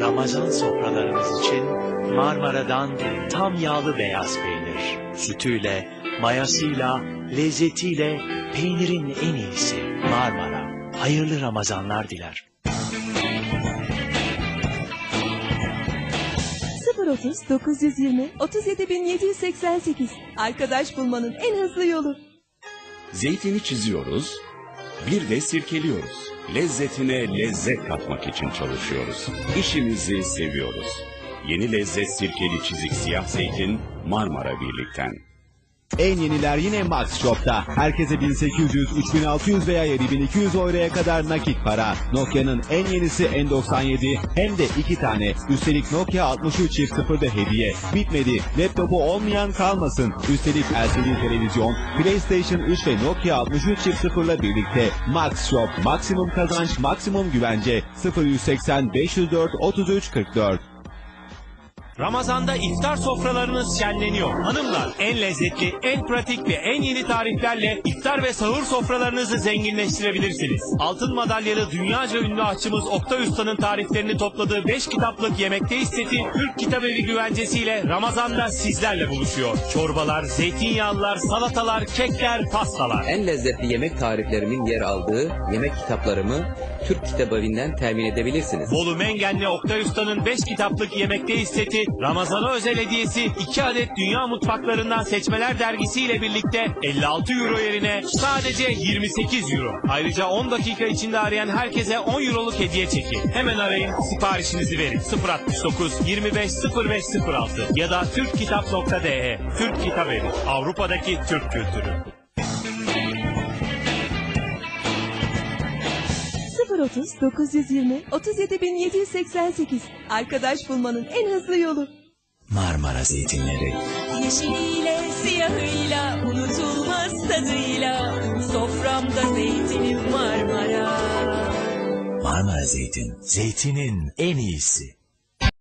Ramazan sofralarınız için Marmara'dan tam yağlı beyaz peynir. Sütüyle, mayasıyla, lezzetiyle peynirin en iyisi Marmara. Hayırlı Ramazanlar diler. 030 920 37788 Arkadaş bulmanın en hızlı yolu. Zeytini çiziyoruz, bir de sirkeliyoruz. Lezzetine lezzet katmak için çalışıyoruz. İşimizi seviyoruz. Yeni lezzet sirkeli çizik siyah zeytin Marmara Birlik'ten. En yeniler yine Max Shop'ta. Herkese 1800, 3600 veya 7200 euroya kadar nakit para. Nokia'nın en yenisi N97 hem de iki tane. Üstelik Nokia 63 çift sıfırda hediye. Bitmedi. Laptopu olmayan kalmasın. Üstelik LCD televizyon, PlayStation 3 ve Nokia 63 çift sıfırla birlikte. Max Shop. Maksimum kazanç, maksimum güvence. 0180 504 33 44. Ramazanda iftar sofralarınız şenleniyor. Hanımlar en lezzetli, en pratik ve en yeni tariflerle iftar ve sahur sofralarınızı zenginleştirebilirsiniz. Altın madalyalı dünyaca ünlü aşçımız Oktay Usta'nın tariflerini topladığı 5 kitaplık yemekteyiz seti Türk Kitabevi güvencesiyle Ramazanda sizlerle buluşuyor. Çorbalar, zeytinyağlılar, salatalar, kekler, pastalar. En lezzetli yemek tariflerimin yer aldığı yemek kitaplarımı Türk Kitabevi'nden temin edebilirsiniz. Bolu Mengenli Oktay Usta'nın 5 kitaplık yemekteyiz seti, Ramazan'a özel hediyesi 2 adet Dünya Mutfaklarından Seçmeler dergisiyle birlikte 56 euro yerine sadece 28 euro. Ayrıca 10 dakika içinde arayan herkese 10 euroluk hediye çeki. Hemen arayın, siparişinizi verin. 069 25 05 06 ya da türkkitap.de. Türk Kitap Evi, Avrupa'daki Türk kültürü. 030 920 37788 Arkadaş bulmanın en hızlı yolu. Marmara zeytinleri. Yeşiliyle siyahıyla unutulmaz tadıyla Soframda zeytinim Marmara Marmara zeytin. Zeytinin en iyisi.